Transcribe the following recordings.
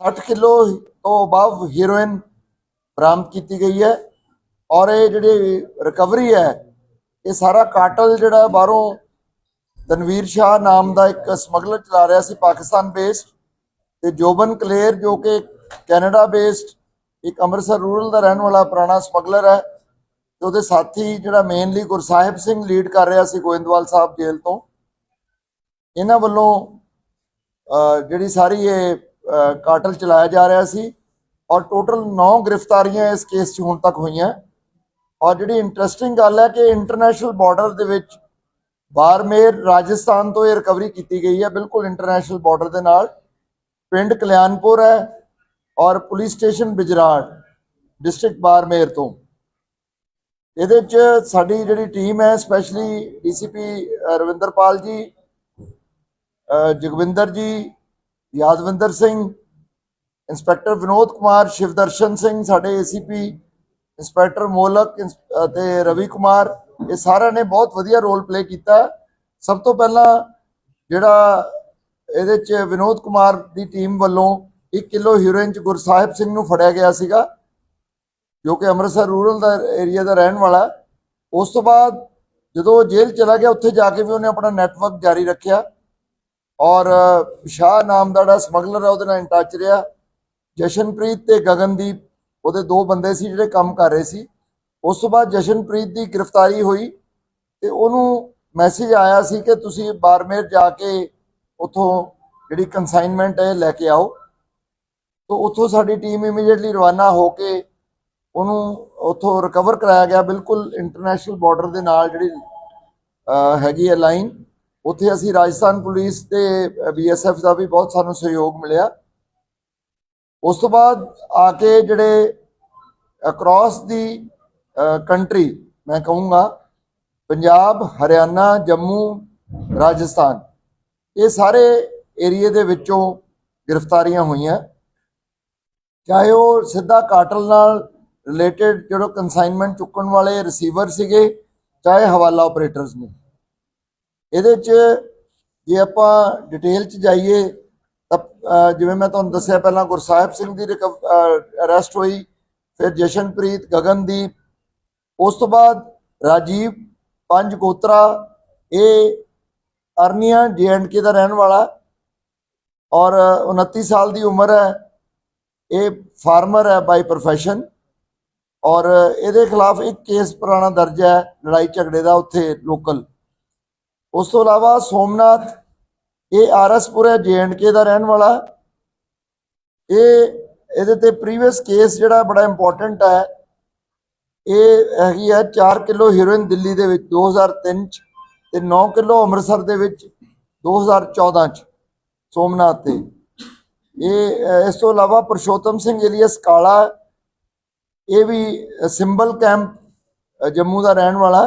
60 kilo ਤੋਂ above heroin ਬਰਾਮਦ ਕੀਤੀ ਗਈ ਹੈ ਔਰ ਇਹ ਜਿਹੜੀ ਰਿਕਵਰੀ ਹੈ, ਇਹ ਸਾਰਾ ਕਾਟਲ ਜਿਹੜਾ ਬਾਹਰੋਂ ਤਨਵੀਰ ਸ਼ਾਹ ਨਾਮ ਦਾ ਇੱਕ ਸਮਗਲਰ ਚਲਾ ਰਿਹਾ ਸੀ, ਪਾਕਿਸਤਾਨ ਬੇਸਡ ਤੇ ਜੋਬਨ ਕਲੇਰ ਜੋ ਕਿ ਕੈਨੇਡਾ ਬੇਸਡ ਇੱਕ ਅੰਮ੍ਰਿਤਸਰ ਰੂਰਲ ਦਾ ਰਹਿਣ ਵਾਲਾ ਪੁਰਾਣਾ ਸਮਗਲਰ ਹੈ ਤੇ ਉਹਦੇ ਸਾਥੀ ਜਿਹੜਾ ਮੇਨਲੀ ਗੁਰਸਾਹਿਬ ਸਿੰਘ ਲੀਡ ਕਰ ਰਿਹਾ ਸੀ ਗੋਇੰਦਵਾਲ ਸਾਹਿਬ ਜੇਲ੍ਹ ਤੋਂ। ਇਹਨਾਂ ਵੱਲੋਂ ਜਿਹੜੀ ਸਾਰੀ ਇਹ ਕਾਟਲ ਚਲਾਇਆ ਜਾ ਰਿਹਾ ਸੀ ਔਰ ਟੋਟਲ 9 ਗ੍ਰਿਫਤਾਰੀਆਂ ਇਸ ਕੇਸ 'ਚ ਹੁਣ ਤੱਕ ਹੋਈਆਂ। ਔਰ ਜਿਹੜੀ ਇੰਟਰਸਟਿੰਗ ਗੱਲ ਹੈ ਕਿ ਇੰਟਰਨੈਸ਼ਨਲ ਬਾਰਡਰ ਦੇ ਵਿੱਚ ਬਾਰਮੇਰ ਰਾਜਸਥਾਨ ਤੋਂ ਇਹ ਰਿਕਵਰੀ ਕੀਤੀ ਗਈ ਹੈ। ਬਿਲਕੁਲ ਇੰਟਰਨੈਸ਼ਨਲ ਬਾਰਡਰ ਦੇ ਨਾਲ। ਪਿੰਡ ਕਲਿਆਣਪੁਰ ਹੈ ਔਰ police station Bijrar district Barmer ਤੋਂ। ਇਹਦੇ 'ਚ ਸਾਡੀ ਜਿਹੜੀ ਟੀਮ ਹੈ specially DCP Ravinderpal ji Jagvinder ji Yadvinder Singh, inspector Vinod Kumar, Shivdarshan Singh, ਸਾਡੇ ਏਸੀਪੀ ਇੰਸਪੈਕਟਰ ਮੋਲਕ, ਇੰਸ- ਅਤੇ ਰਵੀ ਕੁਮਾਰ, ਇਹ ਸਾਰਿਆਂ ਨੇ ਬਹੁਤ ਵਧੀਆ ਰੋਲ ਪਲੇ ਕੀਤਾ। ਸਭ ਤੋਂ ਪਹਿਲਾਂ ਜਿਹੜਾ ਇਹਦੇ ਚ ਵਿਨੋਦ ਕੁਮਾਰ ਦੀ ਟੀਮ ਵੱਲੋਂ 1 ਕਿਲੋ ਹੀਰੋਇਨ ਚ ਗੁਰਸਾਹਿਬ ਸਿੰਘ ਨੂੰ ਫੜਿਆ ਗਿਆ ਸੀਗਾ, ਜੋ ਕਿ ਅੰਮ੍ਰਿਤਸਰ ਰੂਰਲ ਦਾ ਏਰੀਆ ਦਾ ਰਹਿਣ ਵਾਲਾ। ਉਸ ਤੋਂ ਬਾਅਦ ਜਦੋਂ ਉਹ ਜੇਲ੍ਹ ਚਲਾ ਗਿਆ, ਉੱਥੇ ਜਾ ਕੇ ਵੀ ਉਹਨੇ ਆਪਣਾ ਨੈਟਵਰਕ ਜਾਰੀ ਰੱਖਿਆ। ਔਰ ਸ਼ਾਹ ਨਾਮ ਦਾ ਜਿਹੜਾ ਸਮਗਲਰ ਹੈ ਉਹਦੇ ਨਾਲ ਇਨ ਟੱਚ ਰਿਹਾ। ਜਸ਼ਨਪ੍ਰੀਤ ਤੇ ਗਗਨਦੀਪ, ਉਹਦੇ ਦੋ ਬੰਦੇ ਸੀ ਜਿਹੜੇ ਕੰਮ ਕਰ ਰਹੇ ਸੀ। ਉਸ ਤੋਂ ਬਾਅਦ ਜਸ਼ਨਪ੍ਰੀਤ ਦੀ ਗ੍ਰਿਫਤਾਰੀ ਹੋਈ ਤੇ ਉਹਨੂੰ ਮੈਸੇਜ ਆਇਆ ਸੀ ਕਿ ਤੁਸੀਂ ਬਾਰਮੇਰ ਜਾ ਕੇ ਉਥੋਂ ਜਿਹੜੀ ਕਨਸਾਈਨਮੈਂਟ ਹੈ ਲੈ ਕੇ ਆਓ। ਤੋਂ ਉਥੋਂ ਸਾਡੀ ਟੀਮ ਇਮੀਡੀਏਟਲੀ ਰਵਾਨਾ ਹੋ ਕੇ ਉਹਨੂੰ ਉਥੋਂ ਰਿਕਵਰ ਕਰਾਇਆ ਗਿਆ। ਬਿਲਕੁਲ ਇੰਟਰਨੈਸ਼ਨਲ ਬਾਰਡਰ ਦੇ ਨਾਲ ਜਿਹੜੀ ਹੈਗੀ ਹੈ ਲਾਈਨ ਉੱਥੇ ਅਸੀਂ ਰਾਜਸਥਾਨ ਪੁਲਿਸ ਤੇ ਬੀਐਸਐਫ ਦਾ ਵੀ ਬਹੁਤ ਸਾਨੂੰ ਸਹਿਯੋਗ ਮਿਲਿਆ। ਉਸ ਤੋਂ ਬਾਅਦ ਆ ਕੇ ਜਿਹੜੇ ਅਕ੍ਰੋਸ ਦੀ ਕੰਟਰੀ ਮੈਂ ਕਹੂੰਗਾ, ਪੰਜਾਬ, ਹਰਿਆਣਾ, ਜੰਮੂ, ਰਾਜਸਥਾਨ, ਇਹ ਸਾਰੇ ਏਰੀਏ ਦੇ ਵਿੱਚੋਂ ਗ੍ਰਿਫਤਾਰੀਆਂ ਹੋਈਆਂ। ਚਾਹੇ ਉਹ ਸਿੱਧਾ ਕਾਟਲ ਨਾਲ ਰਿਲੇਟਡ ਜਿਹੜਾ ਕਨਸਾਈਨਮੈਂਟ ਚੁੱਕਣ ਵਾਲੇ ਰਿਸੀਵਰ ਸੀਗੇ, ਚਾਹੇ ਹਵਾਲਾ ਆਪਰੇਟਰਸ ਨੇ। ਇਹਦੇ 'ਚ ਜੇ ਆਪਾਂ ਡਿਟੇਲ 'ਚ ਜਾਈਏ, ਤਾਂ ਜਿਵੇਂ ਮੈਂ ਤੁਹਾਨੂੰ ਦੱਸਿਆ ਪਹਿਲਾਂ ਗੁਰਸਾਹਿਬ ਸਿੰਘ ਦੀ ਅਰੈਸਟ ਹੋਈ, ਫਿਰ ਜਸ਼ਨਪ੍ਰੀਤ, ਗਗਨਦੀਪ, ਉਸ ਤੋਂ ਬਾਅਦ ਰਾਜੀਵ, ਪੰਜ ਗੋਤਰਾ, ਇਹ ਅਰਨੀਆ ਕੇ ਦਾ ਰਹਿਣ ਵਾਲਾ, ਔਰ 29 ਸਾਲ ਦੀ ਉਮਰ ਹੈ, ਇਹ ਫਾਰਮਰ ਹੈ ਬਾਈ ਪ੍ਰੋਫੈਸ਼ਨ ਔਰ ਇਹਦੇ ਖਿਲਾਫ ਇੱਕ ਕੇਸ ਪੁਰਾਣਾ ਦਰਜ ਹੈ, ਲੜਾਈ ਝਗੜੇ ਦਾ ਉੱਥੇ ਲੋਕਲ ਉਸ ਤੋਂ ਇਲਾਵਾ ਸੋਮਨਾਥ, ਇਹ ਆਰਐਸਪੁਰ ਹੈ ਕੇ ਦਾ ਰਹਿਣ ਵਾਲਾ। ਇਹ ਇਹਦੇ ਤੇ ਪ੍ਰੀਵੀਅਸ ਕੇਸ ਜਿਹੜਾ ਬੜਾ ਇੰਪੋਰਟੈਂਟ ਹੈ, ਇਹ ਹੈਗੀ ਹੈ 4 ਕਿਲੋ ਹੀਰੋਇਨ ਦਿੱਲੀ ਦੇ ਵਿੱਚ 2003 ਚ ਤੇ 9 ਕਿਲੋ ਅੰਮ੍ਰਿਤਸਰ ਦੇ ਵਿੱਚ 2014 ਚ ਸੋਮਨਾਥ ਤੇ। ਇਹ, ਇਸ ਤੋਂ ਇਲਾਵਾ ਪੁਰਸ਼ੋਤਮ ਸਿੰਘ ਏਲੀਅਸ ਕਾਲਾ, ਇਹ ਵੀ ਸਿੰਬਲ ਕੈਂਪ ਜੰਮੂ ਦਾ ਰਹਿਣ ਵਾਲਾ।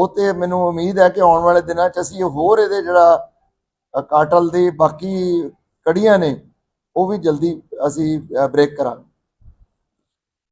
ਉਹ ਤੇ ਮੈਨੂੰ ਉਮੀਦ ਹੈ ਕਿ ਆਉਣ ਵਾਲੇ ਦਿਨਾਂ 'ਚ ਅਸੀਂ ਹੋਰ ਇਹਦੇ ਜਿਹੜਾ ਕਾਟਲ ਦੇ ਬਾਕੀ ਕੜੀਆਂ ਨੇ, ਉਹ ਵੀ ਜਲਦੀ ਅਸੀਂ ਬ੍ਰੇਕ ਕਰਾਂਗੇ।